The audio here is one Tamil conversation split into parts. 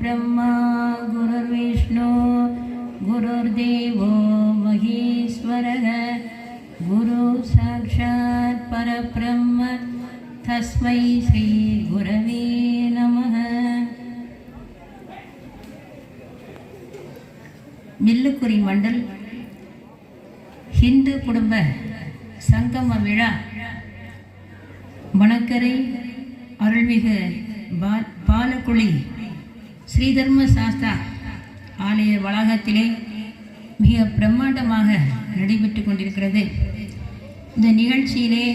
गुरुब्रह्मा गुरुर्विष्णु गुरुर्देवो महेश्वरः गुरु साक्षात् परब्रह्म तस्मै श्रीगुरवे नमः மில்லுக்குறி மண்டல் ஹிந்து குடும்ப சங்கம விழா வணக்கரை அருள்மிகு பா- பாலக்குழி ஸ்ரீதர்ம சாஸ்தா ஆலய வளாகத்திலே மிக பிரம்மாண்டமாக நடைபெற்று கொண்டிருக்கிறது. இந்த நிகழ்ச்சியிலே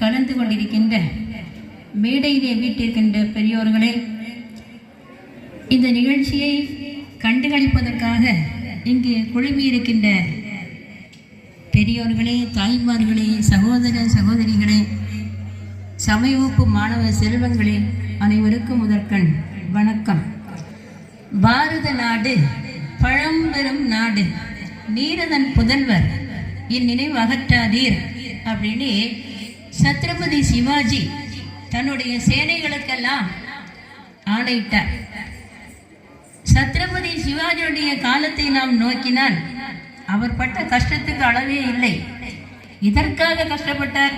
கலந்து கொண்டிருக்கின்ற மேடையிலே வீட்டிருக்கின்ற பெரியோர்களே இந்த நிகழ்ச்சியை கண்டுகளிப்பதற்காக இங்கு குழுமியிருக்கின்ற பெரியோர்களே தாய்மார்களே சகோதர சகோதரிகளே சமயவகுப்பு மாணவ செல்வங்களே அனைவருக்கும் முதற்கண் வணக்கம். பாரத நாடு பழம்பெரும் நாடு நீரதன் புதல்வர் இந்நினைவு அகற்றாதீர் அப்படின்னு சத்ரபதி சிவாஜி தன்னுடைய சேனைகளுக்கெல்லாம் ஆணையிட்டார். சத்ரபதி சிவாஜியுடைய காலத்தை நாம் நோக்கினால் அவர் பட்ட கஷ்டத்துக்கு அளவே இல்லை. இதற்காக கஷ்டப்பட்டார்.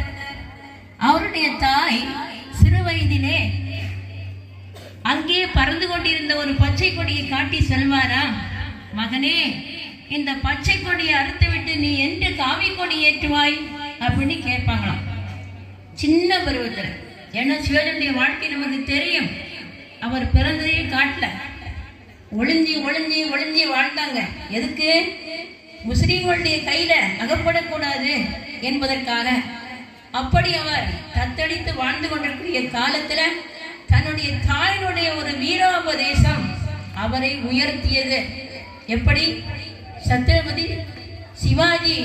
அவருடைய தாய் சிறு வயதிலே அங்கே பறந்து கொண்டிருந்த ஒரு பச்சை கொடியை காட்டி செல்வாரா? மகனே இந்த பச்சை கொடியை அறுத்துவிட்டு நீ என்று காவி கொடி ஏற்றுவாய் அப்படின்னு கேட்பாங்களாம். சின்ன பருவத்தில். ஏன்னா சிவனுடைய வாழ்க்கை நமக்கு தெரியும். அவர் பிறந்ததையும் காட்டல. ஒளிஞ்சி ஒளிஞ்சி ஒளிஞ்சி வாழ்ந்தாங்க. எதுக்கு? முஸ்லீம்களுடைய கையில அகப்படக்கூடாது என்பதற்காக. அப்படி அவர் தத்தடித்து வாழ்ந்து கொண்டிருக்கிற காலத்துல தன்னுடைய தாயினுடைய ஒரு வீரோபதேசம் அவரை உயர்த்தியது. எப்படி? சத்ரபதி சிவாஜி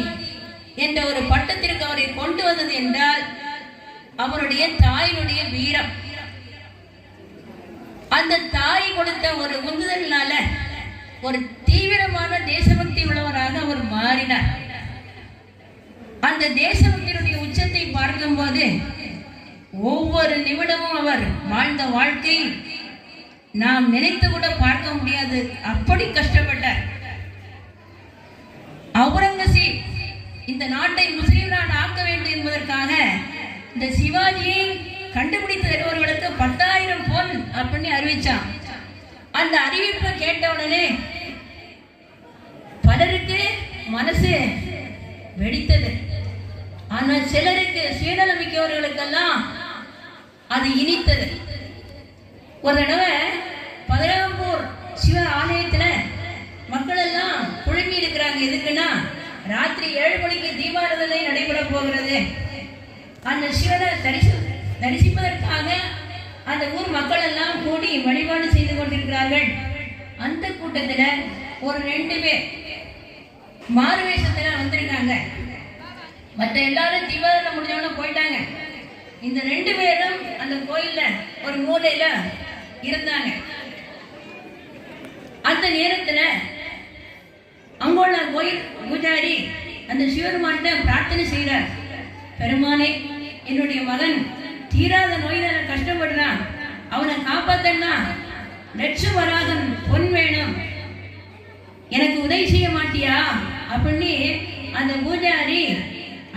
என்ற ஒரு பட்டத்திற்கு அவரை கொண்டு வந்தது என்றால் அவருடைய தாயினுடைய வீரம். அந்த தாய் கொடுத்த ஒரு உந்துதல்னால ஒரு தீவிரமான தேசபக்தி உள்ளவராக அவர் மாறினார். அந்த தேசபக்தியினுடைய உச்சத்தை பார்க்கும்போது ஒவ்வொரு நிமிடமும் அவர் வாழ்ந்த வாழ்க்கை நாம் நினைத்து கூட பார்க்க முடியாது. அப்படி கஷ்டப்பட்டார். அவுரங்கசீப் இந்த நாட்டை முஸ்லீம் நாடு ஆக்க வேண்டும் என்பதற்காக இந்த சிவாஜியை கண்டுபிடித்து தலைவர்களுக்கு பத்தாயிரம் பொன் அப்படின்னு அறிவிச்சான். அந்த அறிவிப்பை கேட்ட உடனே பலருக்கு மனசு வெடித்தது. ஆனால் சிலருக்கு சுயநலமிக்கவர்களுக்கெல்லாம் அது இனித்தது. ஒரு தடவை பதினாம்பூர் சிவ ஆலயத்துல மக்கள் எல்லாம் குழுமி இருக்கிறாங்க. எதுக்குன்னா ராத்திரி ஏழு மணிக்கு தீபாராதனை நடைபெற போகிறது. அந்த சிவனை தரிசி தரிசிப்பதற்காக அந்த ஊர் மக்கள் எல்லாம் கூடி வழிபாடு செய்து கொண்டிருக்கிறார்கள். அந்த கூட்டத்துல ஒரு ரெண்டு பேர் மாறு வேஷத்துல வந்திருக்காங்க. மற்ற எல்லாரும் தீபாவளி முடிஞ்சவன போயிட்டாங்க. இந்த ரெண்டு பேரும் அந்த கோயில்ல ஒரு மூலையில இருந்தாங்க. அந்த நேரத்துல அங்குள்ள கோயில் பூஜாரி அந்த சிவருமான்கிட்ட பிரார்த்தனை செய்யறார் பெருமானே என்னுடைய மகன் தீராத நோயினால கஷ்டப்படுறான். அவனை காப்பாத்தன்னா லட்ச வராதன் பொன் வேணும். எனக்கு உதவி செய்ய மாட்டியா? அப்படின்னு அந்த பூஜாரி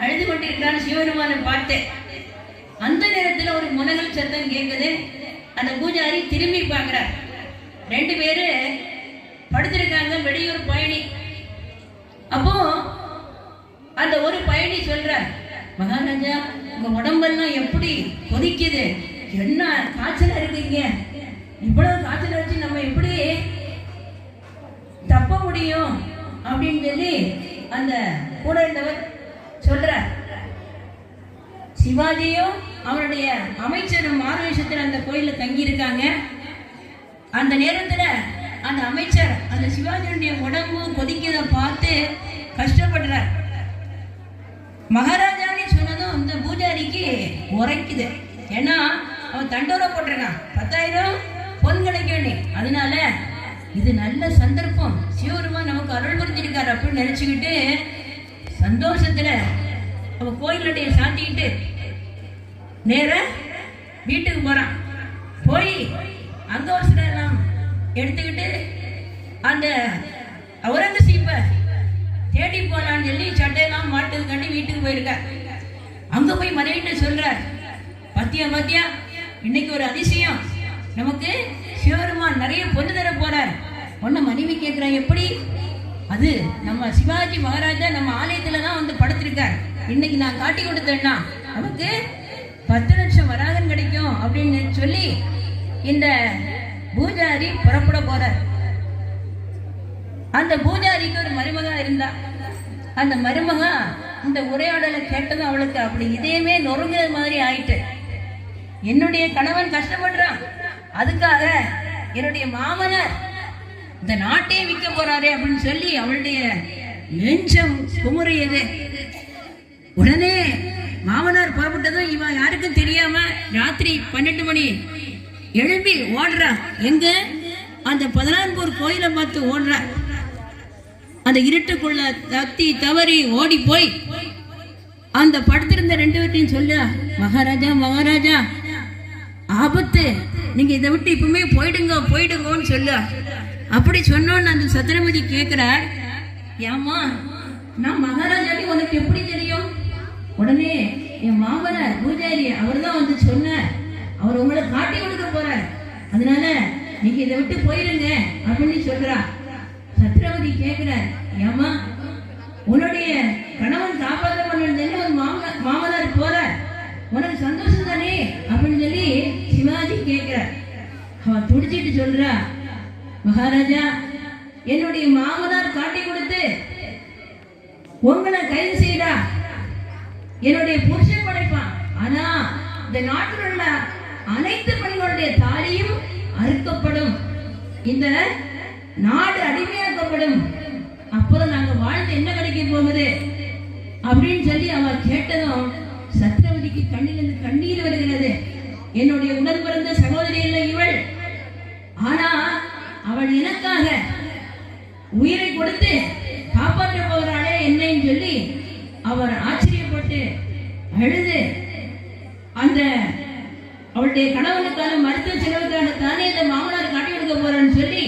அழுது கொண்டிருக்கிறான் சிவபெருமானை பார்த்தேன் அந்த நேரத்துல ஒரு முனகல் சத்தம் கேட்குது அந்த பூஜாரி திரும்பி பார்க்கிறார். ரெண்டு பேரு படுத்திருக்காங்க வெளியூர் பயணி. அப்போ அந்த ஒரு பயணி சொல்றார் மகாராஜா உங்க உடம்பெல்லாம் எப்படி கொதிக்குது? என்ன காய்ச்சலா இருக்கீங்க? இவ்வளவு காய்ச்சல் வச்சு நம்ம எப்படி தப்ப முடியும்? அப்படின்னு சொல்லி அந்த கூட இருந்தவர் சொல்றார். சிவாஜியும் அவருடைய அமைச்சரும் மார்வேஷத்தில் அந்த கோயிலில் தங்கியிருக்காங்க. அந்த நேரத்தில் அந்த அமைச்சர் அந்த சிவாஜியுடைய உடம்பு கொதிக்கிறத பார்த்து கஷ்டப்படுறார். மகாராஜான்னு சொன்னதும் இந்த பூஜாரிக்கு உரைக்குது. ஏன்னா அவன் தண்டோரை போட்டிருக்கான். பத்தாயிரம் பொன் கிடைக்கும் அதனால இது நல்ல சந்தர்ப்பம். சிவருமா நமக்கு அருள் புரிஞ்சிருக்காரு அப்படின்னு நினைச்சுக்கிட்டு சந்தோஷத்துல அவன் கோயிலுடைய சாத்திக்கிட்டு நேர வீட்டுக்கு போறான். போய் அங்க ஒரு சில எல்லாம் எடுத்துக்கிட்டு அந்த அவுரங்கசீப்பை தேடி போகலான்னு சொல்லி சட்டையெல்லாம் மாட்டுதுக்காண்டி வீட்டுக்கு போயிருக்கார். அங்க போய் மனைவிட்டு சொல்றார் பத்தியா பத்தியா இன்னைக்கு ஒரு அதிசயம். நமக்கு சிவபெருமான் நிறைய பொண்ணு தர போறார். ஒன்னு மனைவி கேட்குறான் எப்படி? அது நம்ம சிவாஜி மகாராஜா நம்ம ஆலயத்துல தான் வந்து படுத்திருக்கார். இன்னைக்கு நான் காட்டி கொடுத்தேன்னா நமக்கு பத்து லட்சம் வராகன் கிடைக்கும் அப்படின்னு சொல்லி இந்த பூஜாரி புறப்பட போறார். அந்த பூஜாரிக்கு ஒரு மருமகா இருந்தா. அந்த மருமகா இந்த உரையாடலை கேட்டதும் அவளுக்கு அப்படி இதயமே நொறுங்குற மாதிரி ஆயிட்டு என்னுடைய கணவன் கஷ்டப்படுறான். அதுக்காக என்னுடைய மாமனார் இந்த நாட்டையே விற்க போறாரே அப்படின்னு சொல்லி அவளுடைய நெஞ்சம் குமுறியது. உடனே மாமனார் புறப்பட்டதும் இவன் யாருக்கும் தெரியாம ராத்திரி பன்னெண்டு மணி எழும்பி ஓடுறா. எங்க? அந்த பதினான்பூர் கோயிலை பார்த்து ஓடுறா. அந்த இருட்டுக்குள்ள தத்தி தவறி ஓடி போய் அந்த படுத்திருந்த ரெண்டு பேர்ட்டையும் சொல்ல மகாராஜா மகாராஜா ஆபத்து. நீங்க இதை விட்டு இப்பவுமே போயிடுங்க போயிடுங்கன்னு சொல்ல அப்படி சொன்னோன்னு அந்த சத்திரமதி கேட்கிறார் ஏமா நான் மகாராஜாடி உனக்கு எப்படி தெரியும்? உடனே என் மாமனார் பூஜாரி அவர் தான் வந்து சொன்னார். அவர் உங்களை காட்டி கொடுக்க போறார். அதனால நீங்க இதை விட்டு போயிருங்க அப்படின்னு சொல்றா. சத்ரவதி கேட்கிறார் ஏமா உன்னுடைய கணவன் காப்பாற்றப்படணும் பண்ணு ஒரு மாமனார் மாமனார் போறார். உனக்கு சந்தோஷம் தானே? அப்படின்னு சொல்லி சிவாஜி கேட்கிறார் அவன் துடிச்சிட்டு சொல்றா மகாராஜா என்னுடைய மாமனார் காட்டி கொடுத்து உங்களை கைது செய்டா என்னுடைய புருஷன் படைப்பான். ஆனா இந்த நாட்டில் உள்ள அனைத்து பெண்களுடைய தாலியும் அறுக்கப்படும். இந்த நாடு அடிமையாக்கப்படும். அப்புறம் நாங்க வாழ்ந்து என்ன கிடைக்க போகுது? அப்படின்னு சொல்லி அவ கேட்டதும் சத்ரவதிக்கு கண்ணிலிருந்து கண்ணீர் வருகிறது. என்னுடைய உடன் பிறந்த சகோதரி இல்லை இவள். ஆனா அவள் எனக்காக உயிரை கொடுத்து காப்பாற்ற போகிறாளே என்னன்னு சொல்லி அவர் ஆச்சரியப்பட்டு அழுது. அந்த அவளுடைய கணவனுக்கான மருத்துவ செலவுக்காக தானே இந்த மாமனார் காட்டி கொடுக்க போறான்னு சொல்லி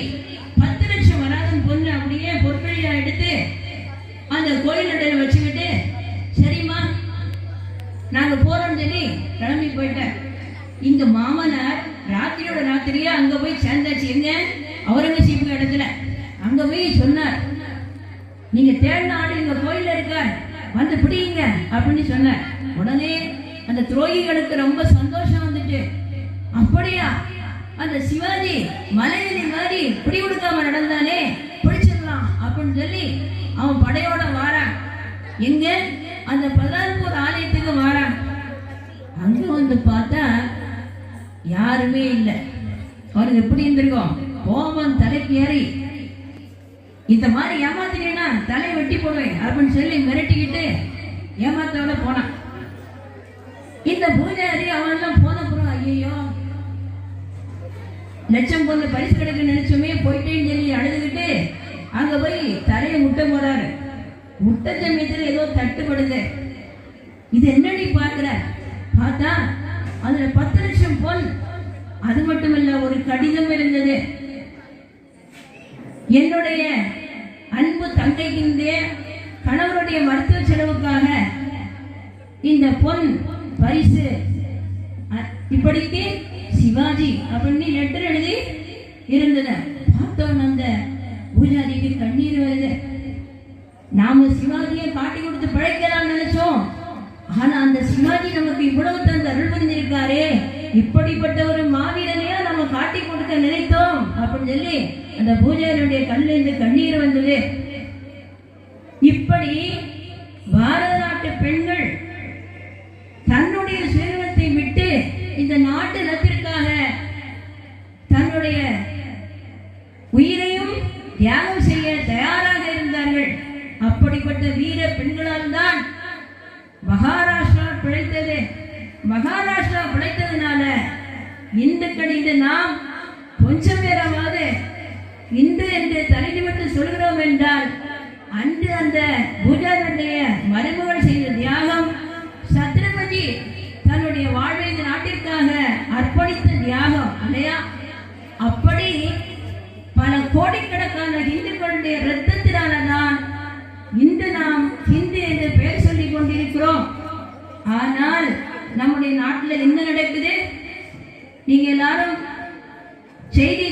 பத்து லட்சம் வராதன் பொண்ணு அப்படியே பொற்கொழியா எடுத்து அந்த கோயில் வச்சுக்கிட்டு சரிம்மா நாங்க போறோம்னு சொல்லி கிளம்பி போயிட்டேன் இந்த மாமனார் ராத்திரியோட ராத்திரியா அங்க போய் சேர்ந்தாச்சு. எங்க? அவுரங்கசீப்பு இடத்துல. அங்க போய் சொன்னார் நீங்க தேடின ஆடு இந்த கோயில இருக்கார். வந்து பிடிங்க அப்படின்னு சொன்னேன் உடனே அந்த துரோகிகளுக்கு ரொம்ப சந்தோஷம் வந்துட்டு அப்படியா? அந்த சிவாஜி மலையதி மாதிரி பிடி கொடுக்காம நடந்தானே? பிடிச்சிடலாம் அப்படின்னு சொல்லி அவன் படையோட வாரான். எங்க? அந்த பதான்பூர் ஆலயத்துக்கு வாரான். அங்க வந்து பார்த்தா யாருமே இல்லை. அவனுக்கு எப்படி இருந்திருக்கும்? கோபம் தலைக்கு ஏறி இந்த மாதிரி ஏமாத்தினீங்கன்னா தலை வெட்டி போடுவேன். அப்படின்னு சொல்லி மிரட்டிக்கிட்டு ஏமாத்தோட போனான். இந்த பூஜாரி அவன் எல்லாம் போன புறம் ஐயோ லட்சம் பொண்ணு பரிசு கிடைக்க நினைச்சுமே போயிட்டேன்னு சொல்லி அழுதுகிட்டு அங்க போய் தலையை முட்டை போறாரு. முட்டை சமயத்துல ஏதோ தட்டுப்படுது. இது என்னடி பாக்குற பார்த்தா அதுல பத்து லட்சம் பொன். அது மட்டுமல்ல ஒரு கடிதம் இருந்தது. என்னுடைய அன்பு தங்கைக்கின்றே கணவருடைய மருத்துவ செலவுக்காக இந்த பொன் பரிசு இப்படிக்கு சிவாஜி அப்படின்னு லெட்டர் எழுதி இருந்தது பார்த்தோம் அந்த பூஜாரிக்கு கண்ணீர் வருது. நாம சிவாஜியை காட்டி கொடுத்து பழைக்கலாம் நினைச்சோம். ஆனா அந்த சிவாஜி நமக்கு இவ்வளவு தந்து அருள் புரிந்திருக்காரே. இப்படிப்பட்ட ஒரு மாவீரனை நம்ம காட்டி கொடுக்க நினைத்தோம் அப்படின்னு சொல்லி அந்த பூஜாரியுடைய கண்ணில் இருந்து கண்ணீர் வந்தது. இப்படி பாரத நாட்டு பெண்கள் தன்னுடைய சுயத்தை விட்டு இந்த நாட்டு நலத்திற்காக தன்னுடைய உயிரையும் தியாகம் இந்துக்கள் இன்று நாம் கொஞ்சம் பேராவது இன்று என்று தலை நிமிர்ந்து சொல்கிறோம் என்றால் அன்று அந்த பூஜாரனுடைய மருமகள் செய்த தியாகம் சத்ரபதி தன்னுடைய வாழ்வை இந்த நாட்டிற்காக அர்ப்பணித்த தியாகம் இல்லையா அப்படி பல கோடிக்கணக்கான இந்துக்களுடைய இரத்தத்தினால தான் இன்று நாம் ஹிந்து என்று பெயர் சொல்லிக் கொண்டிருக்கிறோம். ஆனால் நம்முடைய நாட்டில் என்ன நடக்குது? நீங்க எல்லாரும் செய்தி